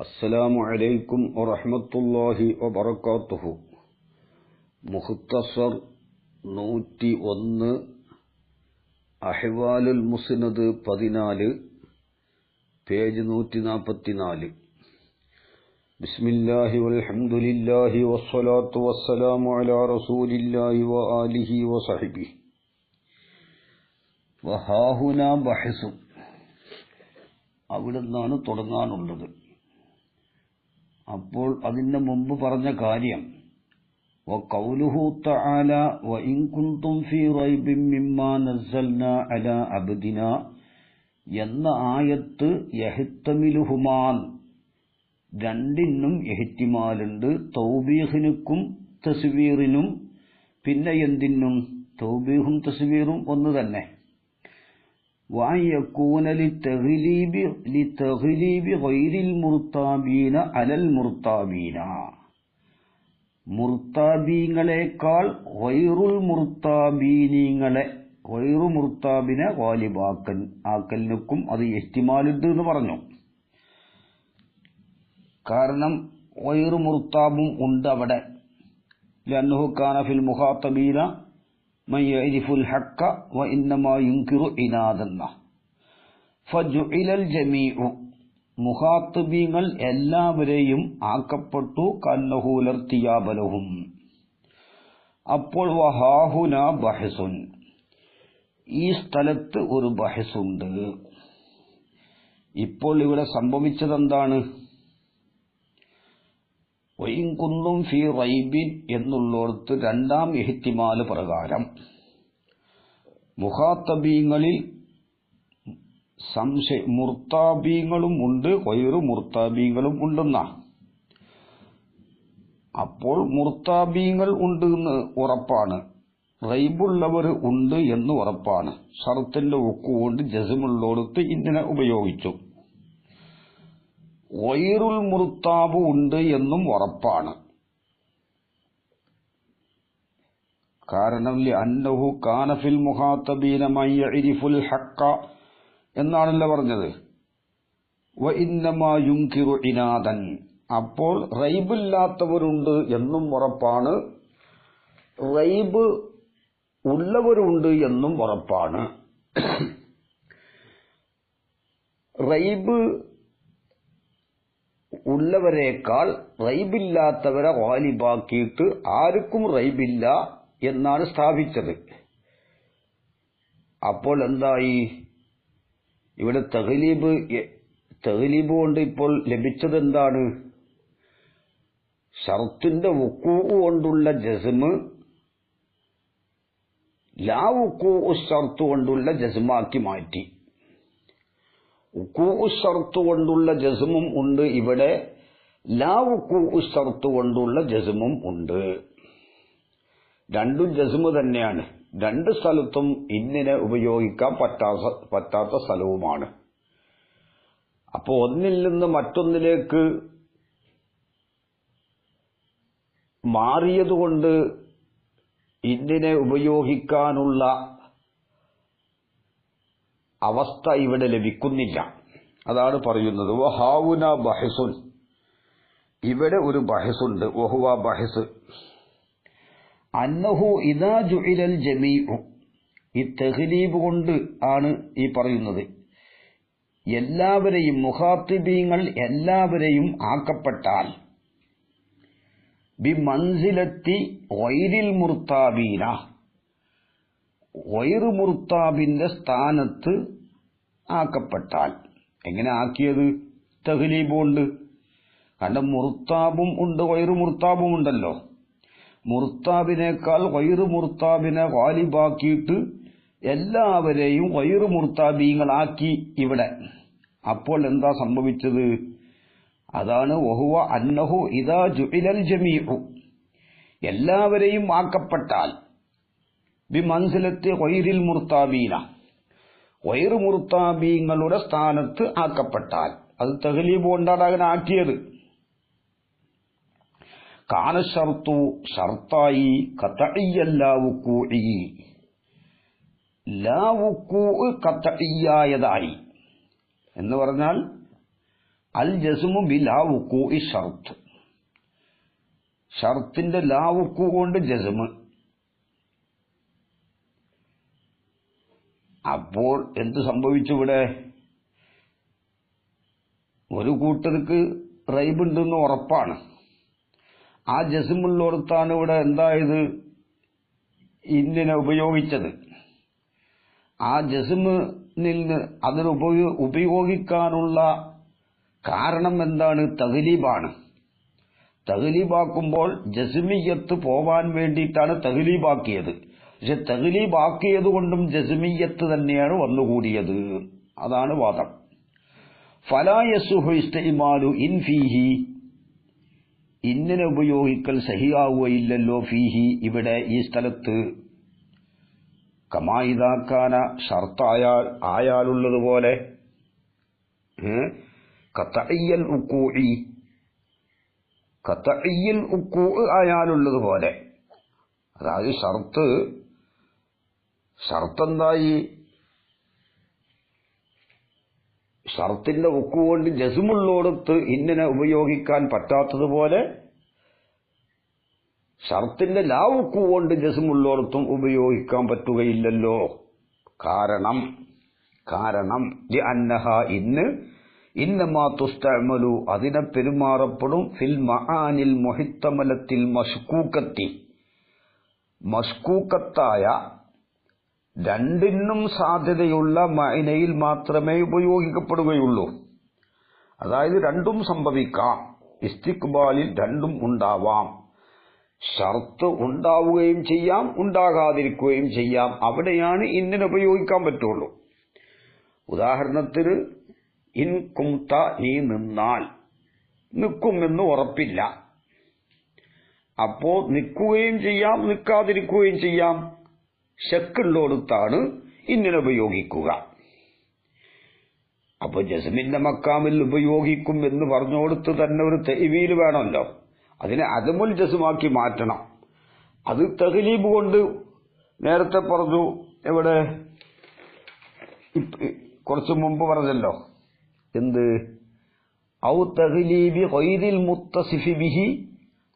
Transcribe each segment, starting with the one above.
السلام عليكم ورحمة الله وبركاته മുഖ്തസർ നൂറ്റി ഒന്ന് അഹ്വാലുൽ മുസ്നദ് പതിനാല് പേജ് നൂറ്റി നാൽപ്പത്തിനാല് ബിസ്മില്ലാഹി വൽഹംദുലില്ലാഹി വസ്സലാത്തു വസ്സലാമു അലാ റസൂലില്ലാഹി വ ആലിഹി വസഹബിഹി വഹാഹുന ബഹസും അവിടെ നിന്നാണ് തുടങ്ങാനുള്ളത് അപ്പോൾ അതിന് മുമ്പ് പറഞ്ഞ കാര്യം وقوله تعالى وإن كنتم في ريب مما نزلنا على عبدنا എന്ന ആയത്ത് യഹിത്തമിലുഹുമാൻ രണ്ടിനും എഹിത്തിമാലുണ്ട് തൗബീഹിനുക്കും തസ്വീറിനും പിന്നെ എന്തിനും തൗബീഹും തസ്വീറും ഒന്ന് തന്നെ وأن لتغليب لتغليب غير المرتابين على المرتابين മുർത്താബീങ്ങളെക്കാൾ വൈറുൽ മുർത്താബീനീങ്ങളെ വൈറു മുർത്താബിനെ വാലിബാക്കൻ ആക്കലിനൊക്കും അത് എസ്റ്റിമാലുണ്ട് എന്ന് പറഞ്ഞു കാരണം വൈറു മുർത്താബും ഉണ്ട് അവിടെ ലന്നുഹു കാനഫിൽ മുഹാത്തബീന മയ്യരിഫുൽ ഹക്ക വ ഇന്നമാ യുങ്കിറു ഇനാദെന്ന ഫജുഇലൽ ജമീഉ മുഹാത്തുബീങ്ങൾ എല്ലാവരെയും ആക്കപ്പെട്ടു. കന്നഹൂലർത്തിയാബലഹും അപ്പോൾ വഹാഹുന ബഹസുൻ. ഈ സ്ഥലത്ത് ഒരു ബഹസുണ്ട്. ഇപ്പോൾ ഇവിടെ സംഭവിച്ചതെന്താണ്? ഒയിങ്കുന്നും ഫി റൈബിൻ എന്നുള്ളിടത്ത് രണ്ടാം എഹിത്തിമാൽ പ്രകാരം മുഖാത്തബീങ്ങളിൽ സംശയ മുർത്താബീങ്ങളും ഉണ്ട് വൈറു മുർത്താബീങ്ങളും ഉണ്ടെന്ന. അപ്പോൾ മുർത്താബീങ്ങൾ ഉണ്ട് എന്ന് ഉറപ്പാണ്. റൈബുള്ളവർ ഉണ്ട് എന്ന് ഉറപ്പാണ്. ഷർത്തിന്റെ ഒക്കുകൊണ്ട് ജസമുള്ളോടത്ത് ഇതിനെ ഉപയോഗിച്ചു. വൈറുൽ മുറുത്താബ് ഉണ്ട് എന്നും ഉറപ്പാണ്. കാരണം അന്നഹു കാനഫിൽ മുഹാത്തബീനമയ്യരിഫുൽ ഹക്ക എന്നാണല്ലോ പറഞ്ഞത്. യുങ്കിറു ഇനാദൻ. അപ്പോൾ റൈബില്ലാത്തവരുണ്ട് എന്നും ഉറപ്പാണ്. റൈബ് ഉള്ളവരുണ്ട് എന്നും ഉറപ്പാണ്. റൈബ് ഉള്ളവരെക്കാൾ റൈബില്ലാത്തവരെ വാലിബാക്കിയിട്ട് ആർക്കും റൈബില്ല എന്നാണ് സ്ഥാപിച്ചത്. അപ്പോൾ എന്തായി? ഇവിടെ തഹലീബ് തഹലീബ് കൊണ്ട് ഇപ്പോൾ ലഭിച്ചത് എന്താണ്? ഷർത്തിന്റെ ഉക്കൂ കൊണ്ടുള്ള ജസ്മ് ലാ ഉക്കൂ ഷർത്ത് കൊണ്ടുള്ള ജസ്മാക്കി മാറ്റി. ഉക്കൂ ഷർത്ത് കൊണ്ടുള്ള ജസ്മും ഉണ്ട് ഇവിടെ. ലാ ഉക്കൂഷർത്തു കൊണ്ടുള്ള ജസ്മും ഉണ്ട്. രണ്ടും ജസ്മു തന്നെയാണ്. രണ്ട് സ്ഥലത്തും ഇന്നിനെ ഉപയോഗിക്കാൻ പറ്റാത്ത പറ്റാത്ത സ്ഥലവുമാണ്. അപ്പോൾ ഒന്നിൽ നിന്ന് മറ്റൊന്നിലേക്ക് മാറിയതുകൊണ്ട് ഇന്നിനെ ഉപയോഗിക്കാനുള്ള അവസ്ഥ ഇവിടെ ലഭിക്കുന്നില്ല. അതാണ് പറയുന്നത്. വഹാവുന ബഹിസുൻ. ഇവിടെ ഒരു ബഹസുണ്ട്. വഹുവ ബഹസ്. അന്നഹു ഇതാ ജുഇലൽ ജമീഉ. ഈ തെഹ്ലീബ് കൊണ്ട് ആണ് ഈ പറയുന്നത്. എല്ലാവരെയും മുഖാത്തിബീങ്ങൾ എല്ലാവരെയും ആക്കപ്പെട്ടാൽ ബി മൻസിലെത്തി വൈരിൽ മുർത്താബീന. വൈറു മുർത്താബിന്റെ സ്ഥാനത്ത് ആക്കപ്പെട്ടാൽ. എങ്ങനെ ആക്കിയത്? തഹ്ലീബുണ്ട്. കാരണം മുർത്താബും ഉണ്ട് വൈറു മുർത്താബും ഉണ്ടല്ലോ. മുർത്താബിനേക്കാൾ വൈറു മുർത്താബിനെ വാലിബാക്കിയിട്ട് എല്ലാവരെയും വൈറു മുർത്താബീങ്ങളാക്കി ഇവിടെ. അപ്പോൾ എന്താ സംഭവിച്ചത്? അതാണ് വഹുവ അന്നഹു ഇതാ ജുഇലൽ ജമീഉ. എല്ലാവരെയും ആക്കപ്പെട്ടാൽ. ബി വൈരിൽ മുർത്താബീന. വൈറു മുർത്താബീങ്ങളുടെ സ്ഥാനത്ത് ആക്കപ്പെട്ടാൽ അത് തെഹലീബ് കൊണ്ടാണ് അങ്ങനെ ആക്കിയത്. കാനഷർത്തു ഷർത്തായി കത്തയ്യല്ലാവുക്കൂഴി ലാവുക്കൂ കത്തയ്യായതായി എന്ന് പറഞ്ഞാൽ അൽ ജസ്മു ബി ലാവുക്കൂ ഉക്കൂ ഇ ഷർത്ത് ഷർത്തിന്റെ ലാവുക്കൂ കൊണ്ട് ജസ്മ്. അപ്പോൾ എന്ത് സംഭവിച്ചു ഇവിടെ? ഒരു കൂട്ടർക്ക് റൈബുണ്ടെന്ന് ഉറപ്പാണ്. ആ ജസ്മുള്ളോടത്താണ് ഇവിടെ എന്തായത്? ഇന്നിനെ ഉപയോഗിച്ചത്. ആ ജസ്മിൽ നിന്ന് അതിന് ഉപയോഗിക്കാനുള്ള കാരണം എന്താണ്? തകലീബാണ്. തകലീബാക്കുമ്പോൾ ജസ്മിയത്ത് പോവാൻ വേണ്ടിയിട്ടാണ് തഹലീബാക്കിയത് പക്ഷെ തഹലീബാക്കിയത് കൊണ്ടും ജസ്മിയത്ത് തന്നെയാണ് വന്നുകൂടിയത്. അതാണ് വാദം. ഫലായസുഹു ഇസ്തഇമാലു ഇൻ ഫീഹി. ഇന്നിനെ ഉപയോഗിക്കൽ സഹിയാവുകയില്ലല്ലോ ഫീഹി ഇവിടെ ഈ സ്ഥലത്ത്. കമായിതാക്കാന ഷർത്തായാൽ ആയാലുള്ളതുപോലെ കത്തയ്യൽ ഉക്കൂഴി കത്തയ്യൽ ഉക്കൂ ആയാലുള്ളതുപോലെ. അതായത് ഷർത്ത് ഷർത്ത് ഷർത്തിന്റെ ഉക്കുകൊണ്ട് ജസുമുള്ളോടത്ത് ഇന്നിനെ ഉപയോഗിക്കാൻ പറ്റാത്തതുപോലെ ഷർത്തിന്റെ ലാ ഉക്കുകൊണ്ട് ജസുമുള്ളോടത്തും ഉപയോഗിക്കാൻ പറ്റുകയില്ലല്ലോ. കാരണം കാരണം അന്നഹ ഇന്ന് ഇന്നമാ തുസ്തമലു അതിനെ പെരുമാറപ്പെടും ഫിൽ മഹാനിൽ മൊഹിത്തമലത്തിൽ മഷ്കൂക്കത്തി. മഷ്കൂക്കത്തായ രണ്ടിനും സാധ്യതയുള്ള മൈനയിൽ മാത്രമേ ഉപയോഗിക്കപ്പെടുകയുള്ളൂ. അതായത് രണ്ടും സംഭവിക്കാം. ഇസ്തിക്ബാലിൽ രണ്ടും ഉണ്ടാവാം. ഷർത്ത് ഉണ്ടാവുകയും ചെയ്യാം ഉണ്ടാകാതിരിക്കുകയും ചെയ്യാം. അവിടെയാണ് ഇന്നിന് ഉപയോഗിക്കാൻ പറ്റുള്ളൂ. ഉദാഹരണത്തിന് ഇൻ കുംത നീ നിന്നാൽ നിൽക്കുമെന്ന് ഉറപ്പില്ല. അപ്പോ നിൽക്കുകയും ചെയ്യാം നിൽക്കാതിരിക്കുകയും ചെയ്യാം. ശക്കുള്ളോടത്താണ് ഇന്നിനെ ഉപയോഗിക്കുക. അപ്പൊ ജസ്മിന്റെ മക്കാമിൽ ഉപയോഗിക്കും എന്ന് പറഞ്ഞുകൊടുത്ത് തന്നെ ഒരു തെവീൽ വേണമല്ലോ. അതിനെ അതമുൽ ജസുമാക്കി മാറ്റണം. അത് തഹലീബ് കൊണ്ട് നേരത്തെ പറഞ്ഞു എവിടെ? കുറച്ചു മുമ്പ് പറഞ്ഞല്ലോ. എന്ത്? ഔ തഹലീബി ഹൈദിൽ മുത്തസിഫി ബിഹി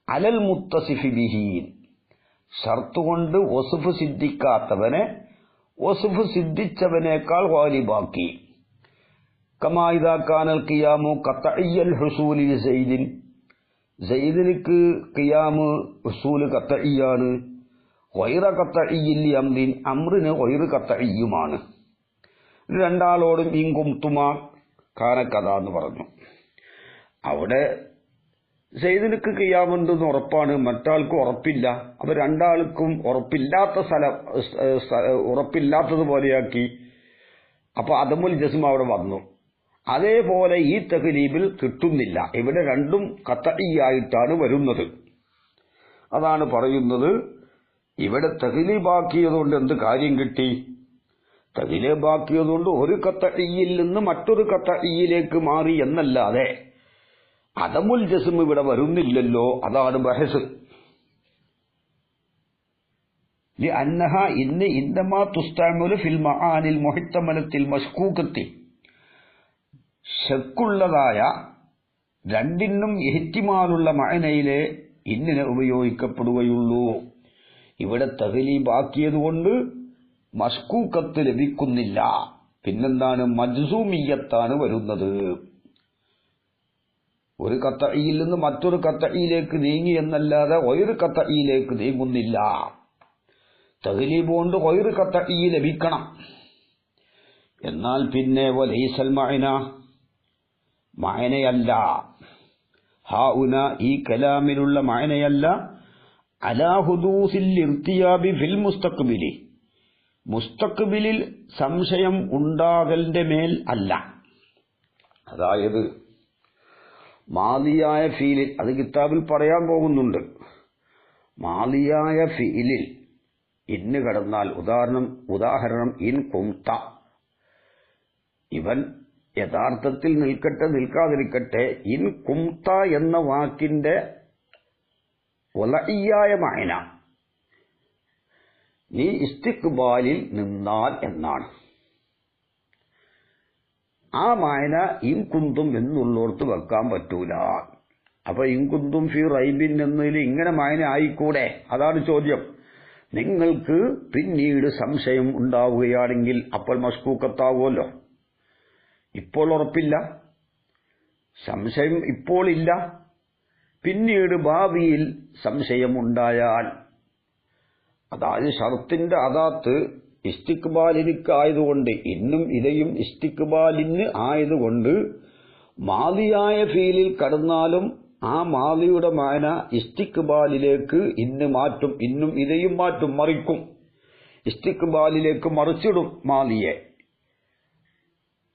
അലൽ മുത്തസിഫി ബിഹീൻ ഷർത്ത് കൊണ്ട് ഒസുഫ് സിദ്ധിക്കാത്തവനെ ഒസുഫ് സിദ്ധിച്ചവനേക്കാൾ വാലിബാക്കി കമായിതാക്കാനൽ കിയാമു കത്തയ്യൽ ഹുസൂലി സെയ്ദിൻ. സെയ്ദിനിക്ക് കിയാമ് ഹുസൂൽ കത്തയ്യാണ് വൈറ കത്തയ്യിൽ അമ്രിൻ അമ്രിന് വൈറ് കത്തയ്യുമാണ് രണ്ടാളോടും ഇങ്കും തുമാ കാനക്കഥ എന്ന് പറഞ്ഞു. അവിടെ സെയ്ദിനക്ക് കിയാമുണ്ടെന്ന് ഉറപ്പാണ് മറ്റാൾക്കും ഉറപ്പില്ല. അപ്പൊ രണ്ടാൾക്കും ഉറപ്പില്ലാത്ത സ്ഥലം ഉറപ്പില്ലാത്തതുപോലെയാക്കി അപ്പൊ അതമുൽ ജസ്മ അവിടെ വന്നു. അതേപോലെ ഈ തെഹലീബിൽ കിട്ടുന്നില്ല. ഇവിടെ രണ്ടും കത്തടിയായിട്ടാണ് വരുന്നത്. അതാണ് പറയുന്നത്. ഇവിടെ തഹലീബാക്കിയതുകൊണ്ട് എന്ത് കാര്യം കിട്ടി? തഹലീബാക്കിയതുകൊണ്ട് ഒരു കത്തടിയിൽ നിന്ന് മറ്റൊരു കത്തടിയിലേക്ക് മാറി എന്നല്ലാതെ അതമുൽ ജസം ഇവിടെ വരുന്നില്ലല്ലോ. അതാണ് ബഹസ്. അന്നഹ ഇന്ന് ഇന്ദമാ തുസ്താമുൽ ഫിൽ മഹാനിൽ മൊഹിത്തമലത്തിൽ മഷ്കൂക്കത്തി ശക്കുള്ളതായ രണ്ടിനും എഹിറ്റിമാലുള്ള മഴനയിലെ ഇന്നിനെ ഉപയോഗിക്കപ്പെടുകയുള്ളൂ. ഇവിടെ തഹലീബാക്കിയതുകൊണ്ട് മഷ്കൂക്കത്ത് ലഭിക്കുന്നില്ല. പിന്നെന്താണ്? മജ്സൂമിയത്താണ് വരുന്നത്. ഒരു കത്തയിൽ നിന്ന് മറ്റൊരു കത്തയിലേക്ക് നീങ്ങി എന്നല്ലാതെ ഒരു കത്തയിലേക്ക് നീങ്ങുന്നില്ല. തഹലീബ് കൊണ്ട് ഒരു കത്തയി ലഭിക്കണം. എന്നാൽ പിന്നെ വലൈസൽ മഅന മഅനയല്ല. ഹാ ഉന ഈ കലാമിലുള്ള മഅനയല്ല. അലാ ഹുദൂസിൽ ഇർത്തിയാബി ഫിൽ മുസ്തഖ്ബിലി മുസ്തഖ്ബിലിൽ സംശയം ഉണ്ടാകലിന്റെ മേൽ അല്ല. അതായത് മാലിയായ ഫീലിൽ അത് കിതാബിൽ പറയാൻ പോകുന്നുണ്ട്. മാലിയായ ഫീലിൽ ഇന്ന് കടന്നാൽ ഉദാഹരണം ഉദാഹരണം ഇൻ കുംത. ഇവൻ യഥാർത്ഥത്തിൽ നിൽക്കട്ടെ നിൽക്കാതിരിക്കട്ടെ ഇൻ കുംത എന്ന വാക്കിന്റെ ഒലയ്യായ മായന. നീ ഇസ്തിക്ബാലിൽ നിന്നാൽ എന്നാണ്. ആ മായന ഇൻകുന്തും എന്നുള്ളോർത്ത് വെക്കാൻ പറ്റൂല. അപ്പൊ ഇൻകുന്തും ഫി റൈബിൻ എന്നതിൽ ഇങ്ങനെ മായന ആയിക്കൂടെ? അതാണ് ചോദ്യം. നിങ്ങൾക്ക് പിന്നീട് സംശയം ഉണ്ടാവുകയാണെങ്കിൽ അപ്പോൾ മഷ്കൂക്കത്താവുമല്ലോ. ഇപ്പോൾ ഉറപ്പില്ല. സംശയം ഇപ്പോൾ ഇല്ല. പിന്നീട് ഭാവിയിൽ സംശയമുണ്ടായാൽ അതായത് ഷർത്തിന്റെ അതാത്ത് ഇസ്തിക്ബാലിനിക്ക് ആയതുകൊണ്ട് ഇന്നും ഇതയും ഇസ്തിക്ബാലിന് ആയതുകൊണ്ട് മാതിയായ ഫീലിൽ കടന്നാലും ആ മാതിയുടെ മാന ഇസ്തിക്ബാലിലേക്ക് ഇന്ന് മാറ്റും ഇന്നും ഇതയും മാറ്റും മറിക്കും. ഇസ്തിക്ബാലിലേക്ക് മറിച്ചിടും മാതിയെ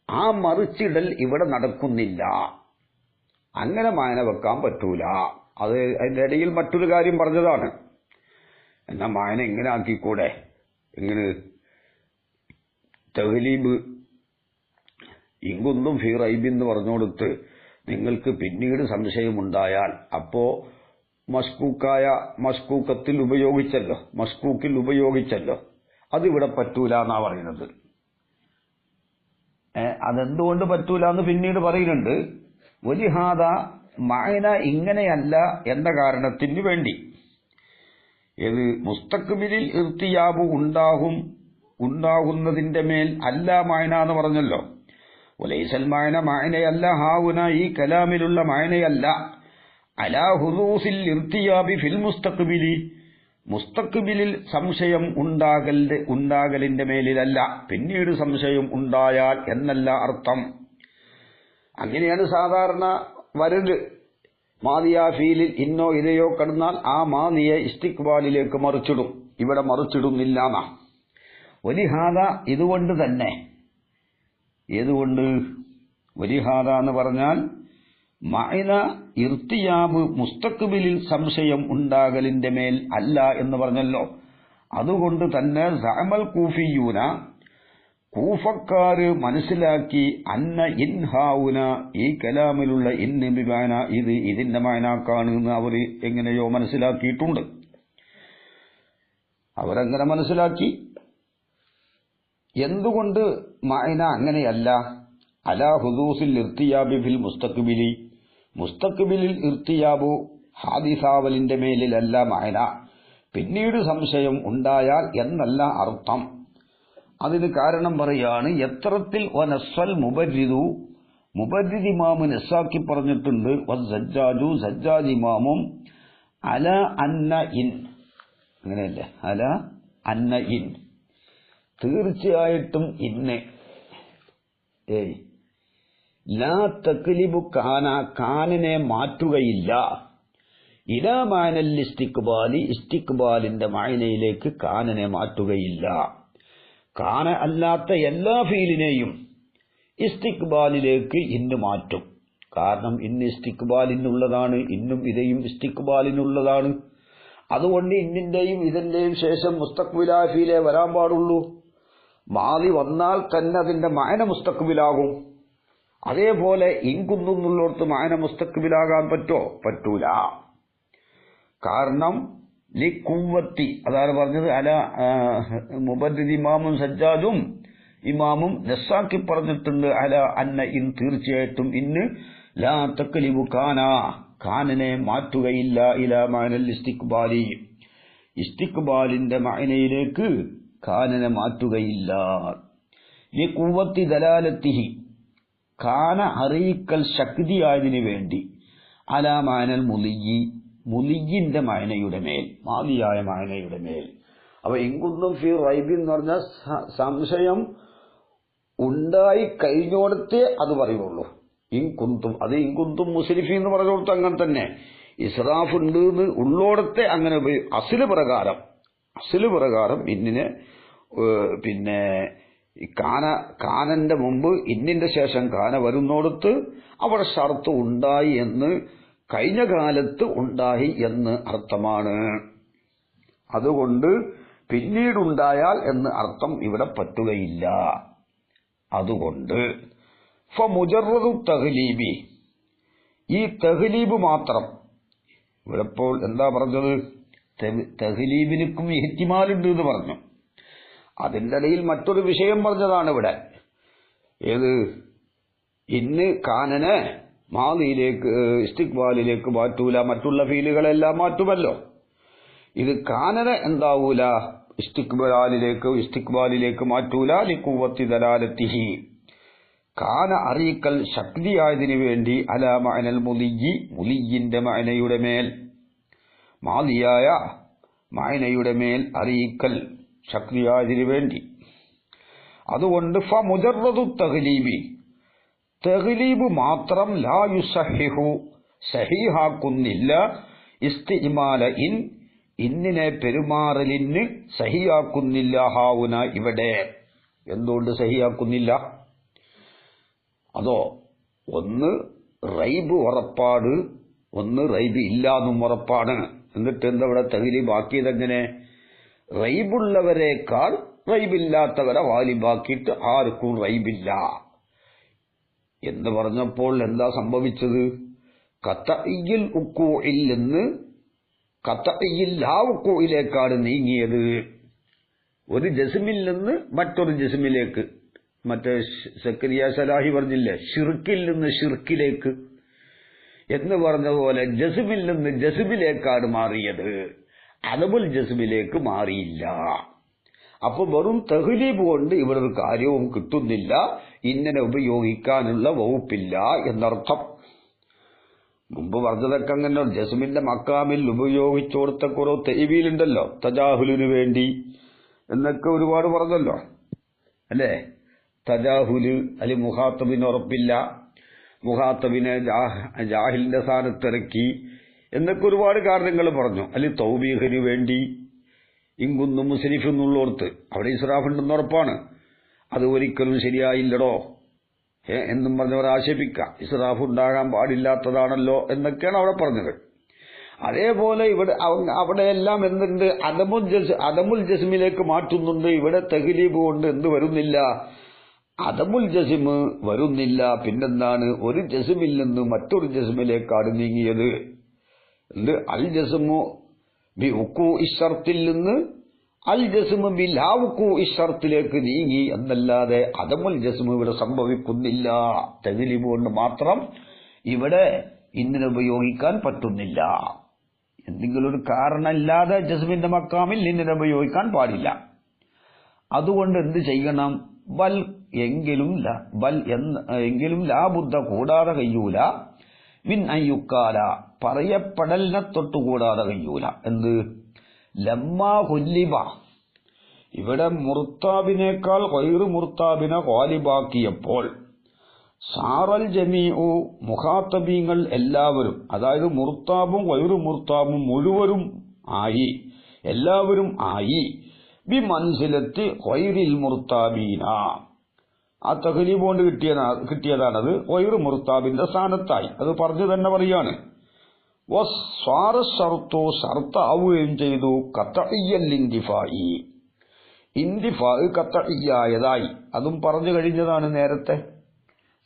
ആ മറിച്ചിടൽ ഇവിടെ നടക്കുന്നില്ല. അങ്ങനെ മായന വെക്കാൻ പറ്റൂല. അത് അതിന്റെ ഇടയിൽ മറ്റൊരു കാര്യം പറഞ്ഞതാണ്. എന്നാ മായന എങ്ങനെ ആക്കിക്കൂടെ? ഇങ്ങനെ തെഹലീബ് ഇങ്കുന്തും ഫി എന്ന് പറഞ്ഞുകൊടുത്ത് നിങ്ങൾക്ക് പിന്നീട് സംശയമുണ്ടായാൽ അപ്പോ മസ്കൂക്കായ മസ്കൂക്കത്തിൽ ഉപയോഗിച്ചല്ലോ മസ്കൂക്കിൽ ഉപയോഗിച്ചല്ലോ. അതിവിടെ പറ്റൂല എന്നാ പറയുന്നത്. അതെന്തുകൊണ്ട് പറ്റൂല എന്ന് പിന്നീട് പറയുന്നുണ്ട്. വലിഹാദ മായന ഇങ്ങനെയല്ല എന്ന കാരണത്തിന് വേണ്ടി. ഏത് മുസ്തക്ബിലിൽ ഇർത്തിയാബ് ഉണ്ടാകും ഉണ്ടാകുന്നതിന്റെ മേൽ അല്ല മായന എന്ന് പറഞ്ഞല്ലോ. ഒലൈസൽ മായന മായനയല്ല ഹാവുന ഈ കലാമിലുള്ള മായനയല്ല. അലാ ഹുദൂസിൽ ഇർത്തിയാബി ഫിൽ മുസ്തക്ബിലി മുസ്തക്ബിലിൽ സംശയം ഉണ്ടാകലിന്റെ ഉണ്ടാകലിന്റെ മേലിലല്ല. പിന്നീട് സംശയം ഉണ്ടായാൽ എന്നല്ല അർത്ഥം. അങ്ങനെയാണ് സാധാരണ വരൽ. മാതിയ ഫീലിൽ ഇന്നോ ഇതയോ കടന്നാൽ ആ മാതിയെ ഇസ്തിക്ബാലിലേക്ക് മറിച്ചിടും. ഇവിടെ മറിച്ചിടുന്നില്ല എന്നാ വലിഹാദ ഇതുകൊണ്ട് തന്നെ. ഏതുകൊണ്ട്? വലിഹാദ എന്ന് പറഞ്ഞാൽ മൈന ഇർത്തിയാബ് മുസ്തക്ബിലിൽ സംശയം ഉണ്ടാകലിന്റെ മേൽ അല്ല എന്ന് പറഞ്ഞല്ലോ. അതുകൊണ്ട് തന്നെ സഹമൽ കൂഫിയൂന കൂഫക്കാര് മനസ്സിലാക്കി അന്ന ഇൻഹാവുന ഈ കലാമിലുള്ള ഇന്ന് ബിമാന ഇത് ഇതിന്റെ മായനാക്കാണ് എന്ന് അവർ എങ്ങനെയോ മനസ്സിലാക്കിയിട്ടുണ്ട്. അവരങ്ങനെ മനസ്സിലാക്കി. എന്തുകൊണ്ട് മായന അങ്ങനെയല്ല? അലാ ഹുദൂസിൽ ഇർത്തിയാബി ഫിൽ മുസ്തഖ്ബിലി മുസ്തഖ്ബിലിൽ ഇർത്തിയാബു ഹാദിസാവലിന്റെ മേലിലല്ല മായന പിന്നീട് സംശയം ഉണ്ടായാൽ എന്നല്ല അർത്ഥം. അതിന് കാരണം പറയാണ് എത്രത്തിൽ ഒനസ്വൽ മുബരിദു? മുബരിദ് ഇമാമ് നെസ്സാക്കി പറഞ്ഞിട്ടുണ്ട് സജ്ജാജു സജ്ജാജ് ഇമാമും അല അന്ന ഇൻ. അങ്ങനെയല്ലേ? അല അന്ന ഇൻ. തീർച്ചയായിട്ടും ഇന്ന്. ഏയ്. ലാ തക്ലിബു കാന കാനനെ മാറ്റുകയില്ല. ഇലാമാനൽ ഇസ്തിക്ബാലി ഇസ്തിക്ബാലിന്റെ മായനയിലേക്ക് കാനനെ മാറ്റുകയില്ല. കാന അല്ലാത്ത എല്ലാ ഫീലിനെയും ഇസ്തിക്ബാലിലേക്ക് ഇന്ന് മാറ്റും. കാരണം ഇന്ന് ഇസ്തിക്ബാലിനുള്ളതാണ് ഇന്നും ഇതയും ഇസ്തിക്ബാലിനുള്ളതാണ്. അതുകൊണ്ട് ഇന്നിന്റെയും ഇതിന്റെയും ശേഷം മുസ്തഖ്ബിലാ ഫീലെ വരാൻ പാടുള്ളൂ. മാതി വന്നാൽ തന്നെ അതിന്റെ മായന മുസ്തക്കുബിലാകും അതേപോലെ ഇങ്കുന്നുള്ളിടത്ത് മായന മുസ്തക്കുബിലാകാൻ പറ്റോ? പറ്റൂല. കാരണം ലി കുവത്തി അതാണ് പറഞ്ഞത് അല മുബദ്ദിദ് ഇമാമും സജ്ജാദും ഇമാമും നസാക്കി പറഞ്ഞിട്ടുണ്ട് അല അന്ന ഇൻ തീർച്ചയായിട്ടും ഇന്ന് ലാ തക്കലിബു കാന കാനനെ മാറ്റുകയില്ല ഇല മാനൽ ഇസ്തിക്ബാലി ഇസ്തിക്ബാലിന്റെ മായനയിലേക്ക് കാനനെ മാറ്റുകയില്ല. ലി കുവ്വത്തി ദലാലത്തിഹി കാന അറിയിക്കൽ ശക്തിയായതിനു വേണ്ടി അലാമാനൽ മുലിയി മുലിയിന്റെ മായനയുടെ മേൽ മാവിയായ മായനയുടെ മേൽ. അപ്പൊ ഇങ്കുന്തും ഫി റൈബി എന്ന് പറഞ്ഞ സംശയം ഉണ്ടായി കഴിഞ്ഞോടത്തേ അത് പറയുള്ളൂ. ഇങ്കുന്തും അത് ഇങ്കുന്തും മുസ്ലിഫി എന്ന് പറഞ്ഞോടത്ത് അങ്ങനെ തന്നെ. ഇസ്രാഫ് ഉണ്ട് എന്ന് ഉള്ളോടത്തെ അങ്ങനെ അസിൽ പ്രകാരം അസിൽ പ്രകാരം ഇന്നിനെ പിന്നെ കാന കാനന്റെ മുമ്പ് ഇന്നിന്റെ ശേഷം കാന വരുന്നോടത്ത് അവിടെ ഷർത്ത് ഉണ്ടായി എന്ന് കഴിഞ്ഞ കാലത്ത് ഉണ്ടായി എന്ന് അർത്ഥമാണ്. അതുകൊണ്ട് പിന്നീടുണ്ടായാൽ എന്ന് അർത്ഥം ഇവിടെ പറ്റുകയില്ല. അതുകൊണ്ട് മുജറു തഹ്ലീബി ഈ തഹ്ലീബ് മാത്രം. ഇവിടെ ഇപ്പോൾ എന്താ പറഞ്ഞത്? തഹ്ലീബിനും ഇഹ്റ്റിമാലുണ്ട് എന്ന് പറഞ്ഞു. അതിന്റെ ഇടയിൽ മറ്റൊരു വിഷയം പറഞ്ഞതാണ് ഇവിടെ. ഏത്? ഇന്ന് കാനനെ മാതിയിലേക്ക് ഇസ്തിക്ബാലിലേക്ക് മാറ്റൂല മറ്റുള്ള ഫീലുകളെല്ലാം മാറ്റുമല്ലോ. ഇത് കാനന എന്താവൂല? ഇസ്തിക്ബാലിലേക്ക് ഇസ്തിക്ബാലിലേക്ക് മാറ്റൂല ലിക്കുവത്തി ദലാലത്തിഹി. കാന അറിയിക്കൽ ശക്തിയായതിനു വേണ്ടി അലാ മഅനൽ മുലിയി മുലിയിന്റെ മഅനയുടെ മേൽ മാതിയായ മായനയുടെ മേൽ അറിയിക്കൽ ശക്തിയായതിനു വേണ്ടി. അതുകൊണ്ട് തഹ്ലീബി തഹ്ലീബ് മാത്രം ലാ യുസഹിഹു സഹിഹാക്കുന്നില്ല. ഇസ്തിജ്മാല ഇൻ ഇന്നിനെ പെരുമാറലിന് സഹിയാക്കുന്നില്ല ഹാവുന ഇവിടെ. എന്തുകൊണ്ട് സഹിയാക്കുന്നില്ല അതോ ഒന്ന് റൈബ് ഉറപ്പാട് ഒന്ന് റൈബ് ഇല്ലാന്നും ഉറപ്പാണ്. എന്നിട്ട് എന്താ ഇവിടെ തകിലി ബാക്കിയതെങ്ങനെ റൈബുള്ളവരെക്കാൾ റൈബില്ലാത്തവരെ വാലി വാലിബാക്കിയിട്ട് ആർക്കും റൈബില്ല. എന്ന് പറഞ്ഞപ്പോൾ എന്താ സംഭവിച്ചത്? കത്തയ്യിൽ ഉക്കൂയിൽ നിന്ന് ഇയിൽ ആ ഉക്കൂയിലേക്കാണ് നീങ്ങിയത്. ഒരു ജസ്മിൽ നിന്ന് മറ്റൊരു ജസ്മിലേക്ക്. മറ്റേ സക്കരിയ സലാഹി പറഞ്ഞില്ലേ? ഷിർക്കിൽ നിന്ന് ഷിർക്കിലേക്ക്. എന്ന് പറഞ്ഞതുപോലെ ജസുബിൽ നിന്ന് ജസുബിലേക്കാണ് മാറിയത്. അദബുൽ ജസുബിലേക്ക് മാറിയില്ല. അപ്പൊ വെറും തഹ്ലീബ് കൊണ്ട് ഇവിടെ ഒരു കാര്യവും കിട്ടുന്നില്ല. ഇങ്ങനെ ഉപയോഗിക്കാനുള്ള വകുപ്പില്ല എന്നർത്ഥം. മുമ്പ് പറഞ്ഞതൊക്കെ അങ്ങനെ. ജസ്മിന്റെ മക്കാമിൽ ഉപയോഗിച്ചു കൊടുത്ത തെയ്വിയിലുണ്ടല്ലോ തജാഹുലിനു വേണ്ടി എന്നൊക്കെ ഒരുപാട് പറഞ്ഞല്ലോ. അല്ലേ? തജാഹുൽ അലി മുഹാത്തബിന് ഉറപ്പില്ല. മുഹാത്തബിനെ ജാഹിലിന്റെ സ്ഥാനത്തിറക്കി. എന്നൊക്കെ ഒരുപാട് കാരണങ്ങൾ പറഞ്ഞു. അല്ലെ തൗബീഹിന് വേണ്ടി ഇങ്കുന്നു മുസ്ലിഫ് എന്നുള്ളോർത്ത് അവിടെ ഇസ്രാഫുണ്ടെന്ന് ഉറപ്പാണ്. അത് ഒരിക്കലും ശരിയായില്ലടോ. ഏ എന്നും പറഞ്ഞവർ ആക്ഷേപിക്കാം. ഇസ്രാഫ് ഉണ്ടാകാൻ പാടില്ലാത്തതാണല്ലോ എന്നൊക്കെയാണ് അവിടെ പറഞ്ഞത്. അതേപോലെ ഇവിടെ അവിടെയെല്ലാം എന്തുണ്ട്? അദമുൽ ജസ് അദമുൽ ജസ്മിലേക്ക് മാറ്റുന്നുണ്ട്. ഇവിടെ തെഹലീബ് കൊണ്ട് എന്ത് വരുന്നില്ല? അദമുൽ ജസിമ് വരുന്നില്ല. പിന്നെന്താണ്? ഒരു ജസിമിൽ നിന്ന് മറ്റൊരു ജസിമിലേക്കാണ് നീങ്ങിയത്. എന്ത്? അൽ ജസ്മു ബി ഉക്കു ഇഷർത്തിൽ നിന്ന് അൽ ജസ്മു ബി ലാവുക്കു ഇഷർത്തിലേക്ക് നീങ്ങി എന്നല്ലാതെ അദമുൽ ജസ്മു ഇവിടെ സംഭവിക്കുന്നില്ല. തെളിവ് കൊണ്ട് മാത്രം ഇവിടെ ഇന്നിനെ ഉപയോഗിക്കാൻ പറ്റുന്നില്ല. എന്തെങ്കിലും ഒരു കാരണമില്ലാതെ ജസ്മിന്റെ മക്കാമിൽ ഇന്നിനെ ഉപയോഗിക്കാൻ പാടില്ല. അതുകൊണ്ട് എന്ത് ചെയ്യണം? ബൽ എങ്കിലും ബൽ എങ്കിലും ലാബുദ്ധ കൂടാതെ കഴിയൂല മിൻ അയ്യുക്കാല പറയപ്പെടലിനെ തൊട്ട് കൂടാതെ കഴിയൂല എന്ത്? ലമ്മാ കൊല്ലിബ ഇവിടെ മുർത്താബിനേക്കാൾ വൈറു മുർത്താബിനെ കോലിബാക്കിയപ്പോൾ സാറൽ ജമീഉ മുഖാത്തബീങ്ങൾ എല്ലാവരും അതായത് മുർത്താബും വൈറു മുർത്താബും മുഴുവനും ആയി. എല്ലാവരും ആയി. ബി മനസ്സിലെത്തി വൈറിൽ മുർത്താബീന. ആ തകലി ബോണ്ട് കിട്ടിയതാ കിട്ടിയതാണത്. മുർത്താബിന്റെ സ്ഥാനത്തായി. അത് പറഞ്ഞു തന്നെ പറയാണ്. ആവുകയും ചെയ്തു. ഇന്തിഫാ അതും പറഞ്ഞു കഴിഞ്ഞതാണ് നേരത്തെ.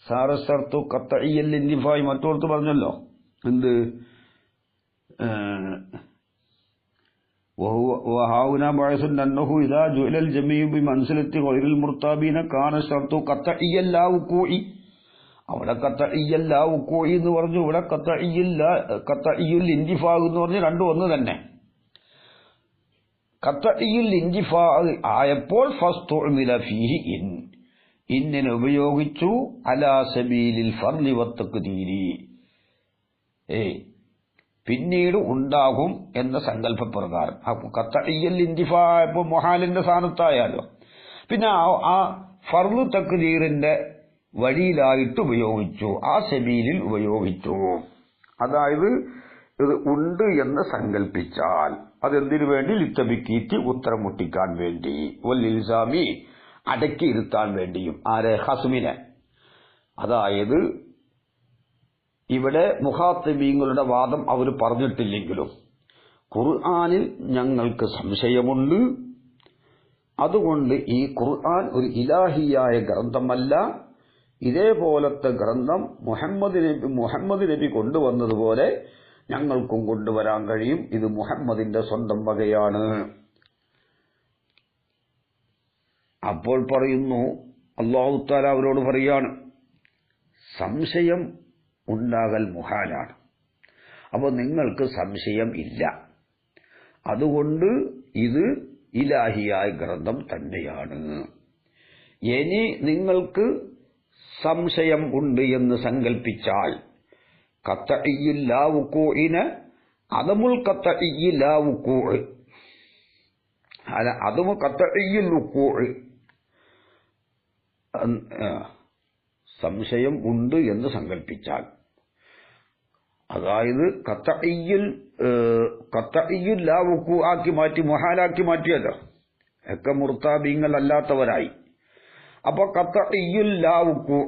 സാറസർത്തു കത്തയ്യൽ ഇന്തിഫായി മറ്റോർത്ത് പറഞ്ഞല്ലോ. എന്ത്? وهاونا بعث أنه إذا جعل الجميع بمنزلة غير المرتابين كان الشرط قطعيا لا وقوعي അവിടെ കത്തയ്യല്ല ഉക്കോയി എന്ന് പറഞ്ഞു ഇവിടെ കത്തയ്യില്ല കത്തയ്യുൽ ഇൻജിഫാ എന്ന് പറഞ്ഞ് രണ്ടും ഒന്ന് തന്നെ കത്തയ്യുൽ ഇൻജിഫാ ആയപ്പോൾ ഫസ്തുമില ഫീഹി ഇൻ ഇന്നിനെ ഉപയോഗിച്ചു അലാ സബീലിൽ ഫർലി വത്തക്ക് തീരി ഏയ് പിന്നീട് ഉണ്ടാകും എന്ന സങ്കല്പപ്രകാരം. ആയപ്പോൾ മൊഹാലിന്റെ സ്ഥാനത്തായാലോ. പിന്നെ ആ ഫർലു തക്തീറിന്റെ വഴിയിലായിട്ട് ഉപയോഗിച്ചു. ആ സെബീലിൽ ഉപയോഗിച്ചു. അതായത് ഇത് ഉണ്ട് എന്ന് സങ്കല്പിച്ചാൽ അതെന്തിനു വേണ്ടി? ലിത്തബിക്കീറ്റ് ഉത്തരം മുട്ടിക്കാൻ വേണ്ടി വല്ലിൽസാമി അടക്കിയിരുത്താൻ വേണ്ടിയും. ആരെ? ഹസ്മിനെ. അതായത് ഇവിടെ മുഹാത്തബീങ്ങളുടെ വാദം അവർ പറഞ്ഞിട്ടില്ലെങ്കിലും ഖുർആാനിൽ ഞങ്ങൾക്ക് സംശയമുണ്ട്. അതുകൊണ്ട് ഈ ഖുർആൻ ഒരു ഇലാഹിയായ ഗ്രന്ഥമല്ല. ഇതേപോലത്തെ ഗ്രന്ഥം മുഹമ്മദ് നബി മുഹമ്മദ് നബി കൊണ്ടുവന്നതുപോലെ ഞങ്ങൾക്കും കൊണ്ടുവരാൻ കഴിയും. ഇത് മുഹമ്മദിന്റെ സ്വന്തം വകയാണ്. അപ്പോൾ പറയുന്നു അള്ളാഹുത്താല അവരോട് പറയാണ് സംശയം ഉണ്ടാകൽ മുഹാലാണ്. അപ്പോൾ നിങ്ങൾക്ക് സംശയം ഇല്ല. അതുകൊണ്ട് ഇത് ഇലാഹിയായ ഗ്രന്ഥം തന്നെയാണ്. ഇനി നിങ്ങൾക്ക് സംശയം ഉണ്ട് എന്ന് സങ്കല്പിച്ചാൽ കത്തയ്യില്ലാവുക്കോയിന് അതമുൽ കത്തയ്യില്ലാവുക്കോ അല്ല അതും കത്തയ്യില്ലുക്കോ സംശയം ഉണ്ട് എന്ന് സങ്കല്പിച്ചാൽ അതായത് കത്തയ്യിൽ കത്തയ്യിൽ ലാവുക്കു ആക്കി മാറ്റി മൊഹാലാക്കി മാറ്റിയല്ലോ. ഒക്കെ മുർത്താബീങ്ങൾ അല്ലാത്തവരായി അപ്പൊ കത്തയ്യുൽ ലാവുക്കു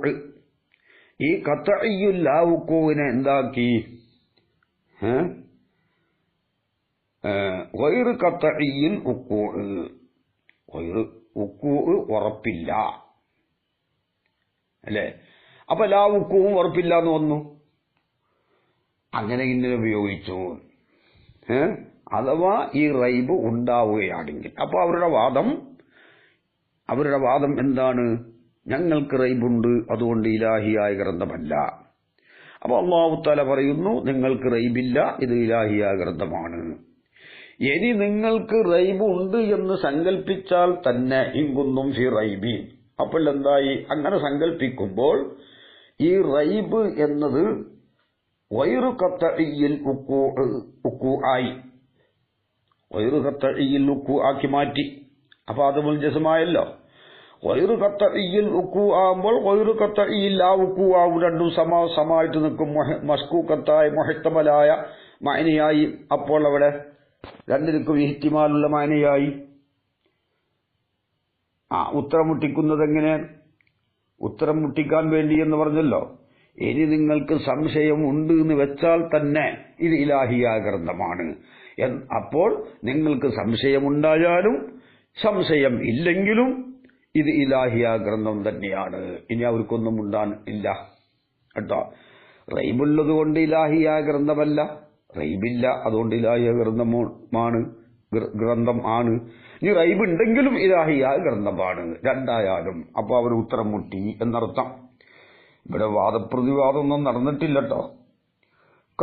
ഈ കത്തയ്യുൽ ലാവുക്കുവിനെ എന്താക്കി? വൈറ് കത്തയ്യിൽ ഉക്കൂ വൈറ് ഉക്കൂ ഉറപ്പില്ല. അല്ലേ? അപ്പൊ ലാവുക്കുവും ഉറപ്പില്ല എന്ന് വന്നു. അങ്ങനെ ഇങ്ങനെ ഉപയോഗിച്ചു. ഏ? അഥവാ ഈ റൈബ് ഉണ്ടാവുകയാണെങ്കിൽ. അപ്പൊ അവരുടെ വാദം അവരുടെ വാദം എന്താണ്? ഞങ്ങൾക്ക് റൈബുണ്ട് അതുകൊണ്ട് ഇലാഹിയായ ഗ്രന്ഥമല്ല. അപ്പൊ അള്ളാഹുത്താല പറയുന്നു നിങ്ങൾക്ക് റൈബില്ല ഇത് ഇലാഹിയായ ഗ്രന്ഥമാണ്. ഇനി നിങ്ങൾക്ക് റൈബ് ഉണ്ട് എന്ന് സങ്കല്പിച്ചാൽ തന്നെ ഇങ്കുന്നും ഫി റൈബി അപ്പോൾ എന്തായി? അങ്ങനെ സങ്കല്പിക്കുമ്പോൾ ഈ റൈബ് എന്നത് വൈറു കത്തഴിയിൽ ഉക്കു ആയി. വൈറു കത്തഴിയിൽ ഉക്കു ആക്കി മാറ്റി. അപ്പൊ അത് മുൽജസമായല്ലോ. വൈറു കത്തഴിയിൽ ഉക്കു ആകുമ്പോൾ വൈറു കത്തഴിയിൽ ആ ഉക്കു ആവും രണ്ടും സമ സമായിട്ട് നിൽക്കും. മസ്കൂക്കത്തായ മൊഹത്തമലായ മായനയായി അപ്പോൾ അവിടെ രണ്ടിനും ഇഹ്തിമാലുള്ള മായനയായി ആ ഉത്തരം മുട്ടിക്കുന്നത് എങ്ങനെ? ഉത്തരം മുട്ടിക്കാൻ വേണ്ടി എന്ന് പറഞ്ഞല്ലോ. ഇനി നിങ്ങൾക്ക് സംശയം ഉണ്ട് എന്ന് വെച്ചാൽ തന്നെ ഇത് ഇലാഹിയ ഗ്രന്ഥമാണ്. അപ്പോൾ നിങ്ങൾക്ക് സംശയമുണ്ടായാലും സംശയം ഇല്ലെങ്കിലും ഇത് ഇലാഹിയ ഗ്രന്ഥം തന്നെയാണ്. ഇനി അവർക്കൊന്നും ഉണ്ടാൻ ഇല്ല. കേട്ടോ? റൈബുള്ളത് കൊണ്ട് ഇലാഹിയ ഗ്രന്ഥമല്ല. റൈബില്ല അതുകൊണ്ട് ഇലാഹിയ ഗ്രന്ഥമാണ് ഗ്രന്ഥം ആണ്. ഇനി റൈബ് ഉണ്ടെങ്കിലും ഗ്രന്ഥം ഗ്രന്ഥമാണ് രണ്ടായാലും. അപ്പോൾ അവർ ഉത്തരം മുട്ടി എന്നർത്ഥം. ഇവിടെ വാദപ്രതിവാദം ഒന്നും നടന്നിട്ടില്ല കേട്ടോ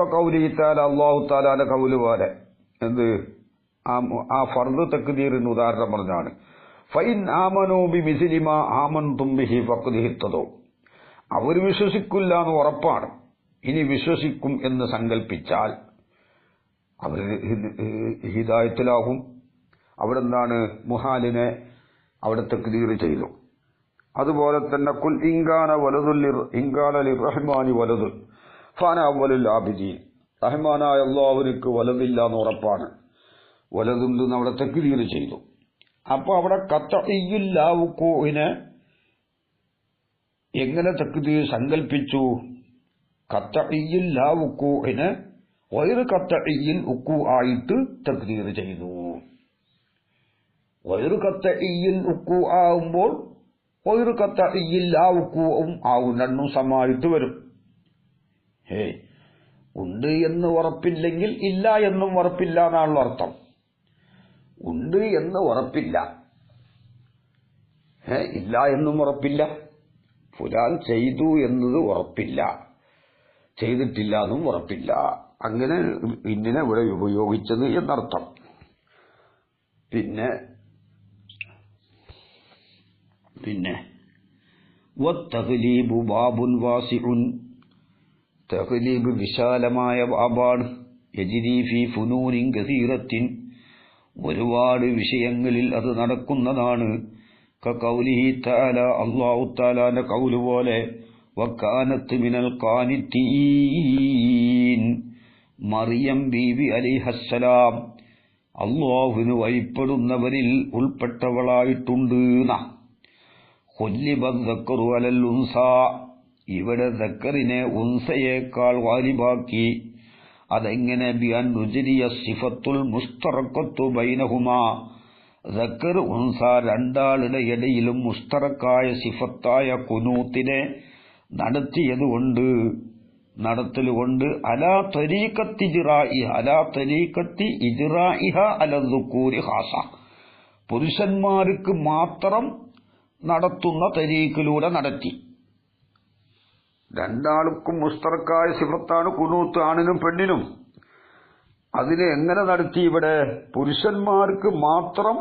കൗലിത്താല അള്ളാഹു താലാല കൗൽ പോലെ. എന്ത്? ആ ഫർദ് തക്തീറിന് ഉദാഹരണം പറഞ്ഞാണ്. ഫൈൻ ആമനോ ബി മിസിലിമ ആമൻ തുംബിഹി ഫക്തിഹിത്തതോ അവർ വിശ്വസിക്കില്ല എന്ന് ഉറപ്പാണ്. ഇനി വിശ്വസിക്കും എന്ന് സങ്കല്പിച്ചാൽ അവർ ഹിദായത്തിലാകും. അവിടെ എന്താണ് മുഹാലിനെ അവിടെ തെക്കുതീർ ചെയ്തു. അതുപോലെ തന്നെ കുൽ ഇങ്കാന വലതുൽ ഇങ്കാലി റഹ്മാനി വലതു ഫാന അവലുൽ ആബിദീൻ. റഹ്മാനായ അള്ളാഹുവിനക്ക് വലതില്ല എന്ന് ഉറപ്പാണ്. വലതുണ്ടെന്ന് അവിടെ തെക്കുതീർ ചെയ്തു. അപ്പോൾ അവിടെ കത്തയ്യില്ലാവുക്കോവിനെ എങ്ങനെ തെക്കുതീർ സങ്കല്പിച്ചു വയറ് കത്തയ്യിൽ ഉക്കു ആയിട്ട് തെക്കുതീർ ചെയ്തു. വയറ് ഇയിൽ ഉക്കു ആവുമ്പോൾ ഒരു കത്ത ഉക്കുവും ആവും രണ്ടും വരും. ഹേ ഉണ്ട് എന്ന് ഉറപ്പില്ലെങ്കിൽ ഇല്ല എന്നും ഉറപ്പില്ല എന്നാണല്ലോ അർത്ഥം. ഉണ്ട് എന്ന് ഉറപ്പില്ല. ഇല്ല എന്നും ഉറപ്പില്ല. ഫുലാൻ ചെയ്തു എന്നത് ഉറപ്പില്ല. ചെയ്തിട്ടില്ല എന്നും ഉറപ്പില്ല. അങ്ങനെ ഇന്നിനെ ഇവിടെ ഉപയോഗിച്ചത് എന്നർത്ഥം. പിന്നെ പിന്നെ വത്തഹ്ലീബു ബാബുൻ വാസിഉൻ തഹ്ലീബ് വിശാലമായ ബാബാണ്. യജിരി ഫി ഫുനൂനിൻ കസീറത്തിൻ ഒരുപാട് വിഷയങ്ങളിൽ അത് നടക്കുന്നതാണ്. കൗലിഹി താല അള്ളാഹു താലാന്റെ കൗൽ പോലെ വക്കാനത്ത് മിനൽ കാനിത്തീൻ മറിയം ബീവി അലിഹസ്സലാം. അള്ളാഹുവിന് വഴിപ്പെടുന്നവരിൽ ഉൾപ്പെട്ടവളായിട്ടുണ്ട് ഉൻസ ഇവിടെ ദക്കറിനെ ഉൻസയേക്കാൾ വാലിബാക്കി. അതെങ്ങനെ? ബിയാൻ രുചിരിയ സിഫത്തുൽ മുസ്തറക്കത്തു ബൈനഹുമാ. ദക്കർ ഉൻസ രണ്ടാളുടെ ഇടയിലും മുസ്തറക്കായ സിഫത്തായ കുനൂത്തിനെ നടത്തിയതുകൊണ്ട് നടത്തലുകൊണ്ട് അലാ തരീക്കത്തി ഇജ്റാഇഹ അലാ തരീക്കത്തി ഇജ്റാഇഹ അലദ്ദുക്കൂരി ഹാസ. പുരുഷന്മാർക്ക് മാത്രം നടത്തുന്ന തരീക്കിലൂടെ നടത്തി. രണ്ടാൾക്കും മുസ്തർക്കായ സിഫത്താണ് കുനൂത്ത് ആണിനും പെണ്ണിനും. അതിനെ എങ്ങനെ നടത്തി ഇവിടെ? പുരുഷന്മാർക്ക് മാത്രം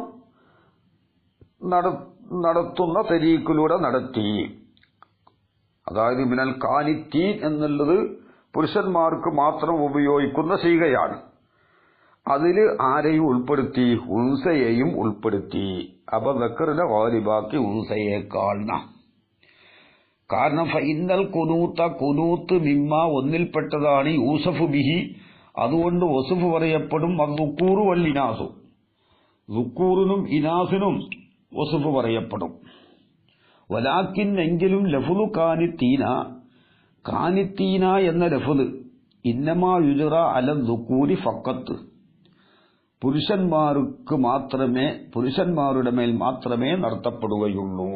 നടത്തുന്ന തരീക്കിലൂടെ നടത്തി. അതായത് മിനൽ കാനിത്തീൻ എന്നുള്ളത് പുരുഷന്മാർക്ക് മാത്രം ഉപയോഗിക്കുന്ന സീകയാണ് അതിൽ ആരെയും ഉൾപ്പെടുത്തി ഉൻസയെയും ഉൾപ്പെടുത്തി. അപ്പൊ ബക്കറിന്റെ വാലിബാക്കി ഉൻസയേക്കാൾന കാരണം ഫൈനൽ കുനൂത്ത കുനൂത്ത് മിമ്മ ഒന്നിൽപ്പെട്ടതാണ് യൂസഫ് ബിഹി. അതുകൊണ്ട് വസുഫ് പറയപ്പെടും അത് അതുക്കൂറു വല്ലിനാസു ദുക്കൂറിനും ഇനാസിനും വസുഫ് പറയപ്പെടും. വലാക്കിൻ എങ്കിലും ലഫുലു കാനിത്തീന. കാനിത്തീന എന്ന ലഫുദ്. ഇന്നമാ യുജറ അല ദുക്കൂരി ഫക്കത്ത്. പുരുഷന്മാർക്ക് മാത്രമേ പുരുഷന്മാരുടെ മേൽ മാത്രമേ നടത്തപ്പെടുകയുള്ളൂ.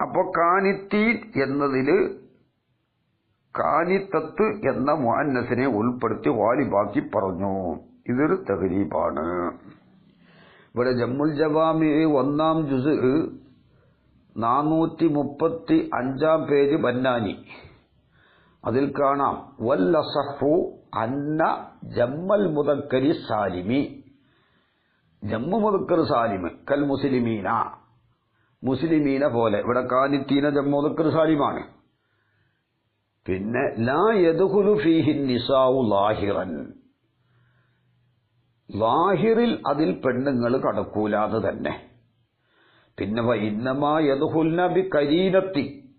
അപ്പോ കാനിത്തീൻ എന്നതിൽ കാനിത്തത്ത് എന്ന മുഅന്നസിനെ ഉൾപ്പെടുത്തി വാലിബാക്കി പറഞ്ഞു. ഇതൊരു തകരീബാണ് ഇവിടെ ജമ്മുൽ ജവാമി ഒന്നാം ജുസ് നാനൂറ്റി മുപ്പത്തി അഞ്ചാം പേജ് ബന്നാനി. അതിൽ കാണാം വല്ലസഫു അന്ന ജമ്മൽ മുതക്കരി സാലിമി. ജമ്മു മുതക്കർ സാലിമ് കൽ മുസ്ലിമീന. മുസ്ലിമീന പോലെ ഇവിടെ കാലിത്തീന ജമ്മു മുതക്കർ സാലിമാണ്. പിന്നെ ലാ യദുഹുലു ഫീഹിൻ നിസാവു ലാഹിറൻ. ലാഹിറിൽ അതിൽ പെണ്ണുങ്ങൾ കടക്കൂലാതെ തന്നെ. പിന്നെ ഇന്നമാ യദുഹുൽന ബി കരീനത്തി.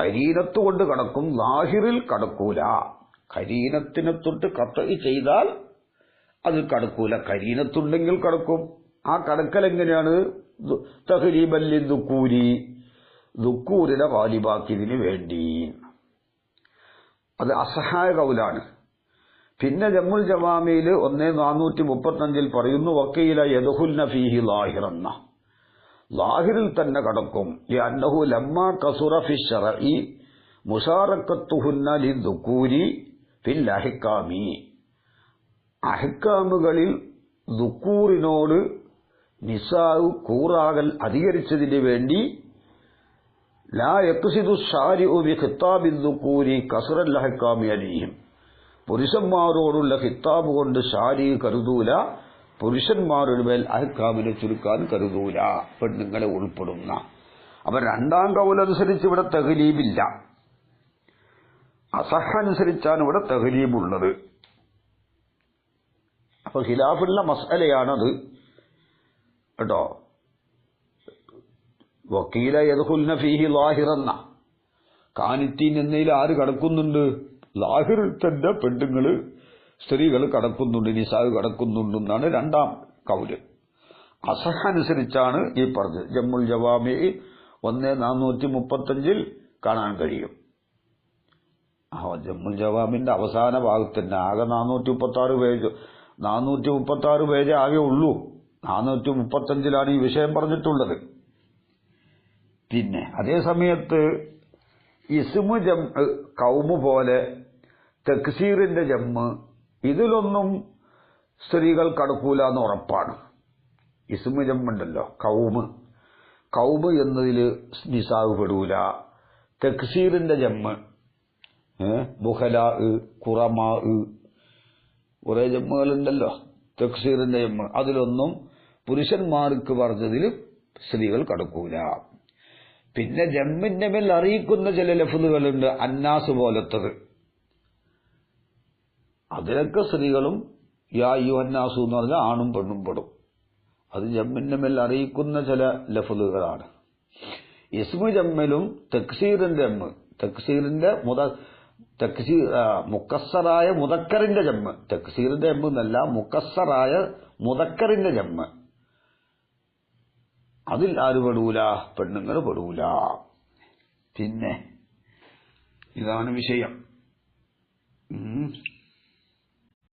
കരീനത്ത് കൊണ്ട് കടക്കും ലാഹിറിൽ കടക്കൂല. കരീനത്തിനെ തൊട്ട് കത്ത് ചെയ്താൽ അത് കടക്കൂല. കരീനത്തുണ്ടെങ്കിൽ കടക്കും. ആ കടക്കൽ എങ്ങനെയാണ്? തഹരീബല്ലി ദുക്കൂരി. ദുക്കൂരിനെ വാലിബാക്കിയതിന് വേണ്ടി. അത് അസഹായ കൗലാണ്. പിന്നെ ജമ്മുൽ ജവാമിയിൽ ഒന്നേ നാനൂറ്റി മുപ്പത്തഞ്ചിൽ പറയുന്നു വക്കീല യദുഹുൽന ഫീഹി ലാഹിറന്ന. ലാഹിറിൽ തന്നെ കടക്കും. ലമ്മ കസുറ ഫി ഷറഇ മുഷാറക്കത്തുഹുന്ന ലി ദുക്കൂരി. ഫിൽ അഹിക്കാമി. അഹിക്കാമുകളിൽ ദുക്കൂറിനോട് നിസാവ് കൂറാകൽ അധികരിച്ചതിന് വേണ്ടി ലാ യക്സിദു ഷാരിഉ ബി ഖിത്താബി ദുക്കൂരി കസുറൽ അഹിക്കാമി അലീഹിം. പുരുഷന്മാരോടുള്ള ഹിത്താബ് കൊണ്ട് ഷാരി കരുതൂല പുരുഷന്മാരുടെ മേൽ അഹിക്കാമിനെ ചുരുക്കാൻ കരുതൂല പെണ്ണുങ്ങളെ ഉൾപ്പെടുന്ന. അപ്പൊ രണ്ടാം കൗലനുസരിച്ച് ഇവിടെ തഹലീബില്ല അസഹ അനുസരിച്ചാണ് ഇവിടെ തെഹലീബുള്ളത്. അപ്പൊ ഖിലാഫുള്ള മസലയാണത് കേട്ടോ? വക്കീല യദുഹുൽന ഫീഹി ലാഹിറന്ന. കാനിത്തീൻ എന്നതിൽ ആര് കടക്കുന്നുണ്ട്? ലാഹിറിൽ തന്നെ പെണ്ണുങ്ങൾ സ്ത്രീകൾ കടക്കുന്നുണ്ട് നിസാവ് കടക്കുന്നുണ്ടെന്നാണ് രണ്ടാം കൗൽ. അസഹ അനുസരിച്ചാണ് ഈ പറഞ്ഞത്. ജമ്മുൽ ജവാമി ഒന്ന് നാനൂറ്റി മുപ്പത്തഞ്ചിൽ കാണാൻ കഴിയും. ജമ്മുൽ ജവാബിന്റെ അവസാന ഭാഗത്ത് തന്നെ. ആകെ നാനൂറ്റി മുപ്പത്തി ആറ് പേജ്. നാനൂറ്റി മുപ്പത്തി ആറ് പേജ് ആകെ ഉള്ളൂ. നാനൂറ്റി മുപ്പത്തഞ്ചിലാണ് ഈ വിഷയം പറഞ്ഞിട്ടുള്ളത്. പിന്നെ അതേ സമയത്ത് ഇസ്മു ജം കൗമ് പോലെ തക്സീറിന്റെ ജമ്മ് ഇതിലൊന്നും സ്ത്രീകൾ കടക്കൂല എന്ന് ഉറപ്പാണ്. ഇസ്മു ജമ്മുണ്ടല്ലോ കൗമ്. കൗമ് എന്നതിൽ നിസാവ് പെടൂല. തക്സീറിന്റെ ജമ്മ് ബുഹല കുറമാ കുറെ ജമ്മുകളുണ്ടല്ലോ തക്സീറിന്റെ ജമ്മ അതിലൊന്നും പുരുഷന്മാർക്ക് പറഞ്ഞതിൽ സ്ത്രീകൾ കടക്കൂല. പിന്നെ ജമ്മിന്റെ മേൽ അറിയിക്കുന്ന ചില ലഫുലുകളുണ്ട് അന്നാസ് പോലത്തത്. അതിലൊക്കെ സ്ത്രീകളും യാ യു അന്നാസു എന്ന് പറഞ്ഞാൽ ആണും പെണ്ണും പെടും. അത് ജമ്മിന്റെ മേൽ അറിയിക്കുന്ന ചില ലഫുലുകളാണ് ഇസ്മു ജമ്മലും തക്സീറിന്റെ ജമ്മ് തക്സീറിന്റെ മുത തക്സീർ മുക്കസ്സറായ മുതക്കറിന്റെ ജമ്മ്. തക്സീറിന്റെ ജമ്മ് എന്നല്ല മുക്കസ്സറായ മുതക്കറിന്റെ ജമ്മ്. അതിൽ ആര് പെടൂല? പെണ്ണുങ്ങൾ പെടൂല. പിന്നെ ഇതാണ് വിഷയം.